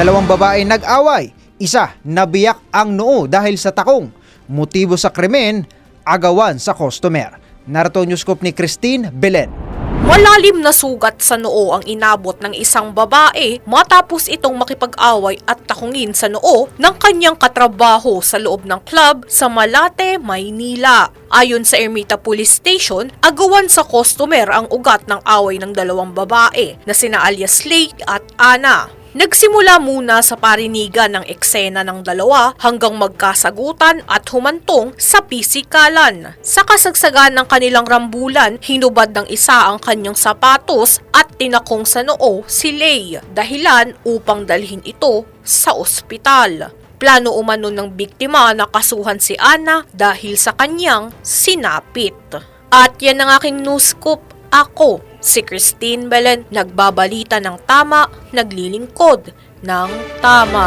Dalawang babae nag-away, isa nabiyak ang noo dahil sa takong. Motibo sa krimen, agawan sa customer. Narito ang newscoop ni Christine Belen. Malalim na sugat sa noo ang inabot ng isang babae matapos itong makipag-away at takungin sa noo ng kanyang katrabaho sa loob ng club sa Malate, Maynila. Ayon sa Ermita Police Station, agawan sa customer ang ugat ng away ng dalawang babae na sina alias Lake at Ana. Nagsimula muna sa parinigan ng eksena ng dalawa hanggang magkasagutan at humantong sa pisikalan. Sa kasagsagan ng kanilang rambulan, hinubad ng isa ang kanyang sapatos at tinakong sa noo si Lay dahilan upang dalhin ito sa ospital. Plano umano ng biktima na kasuhan si Ana dahil sa kanyang sinapit. At yan ang aking news scoop. Ako, si Christine Belen, nagbabalita ng tama, naglilingkod ng tama.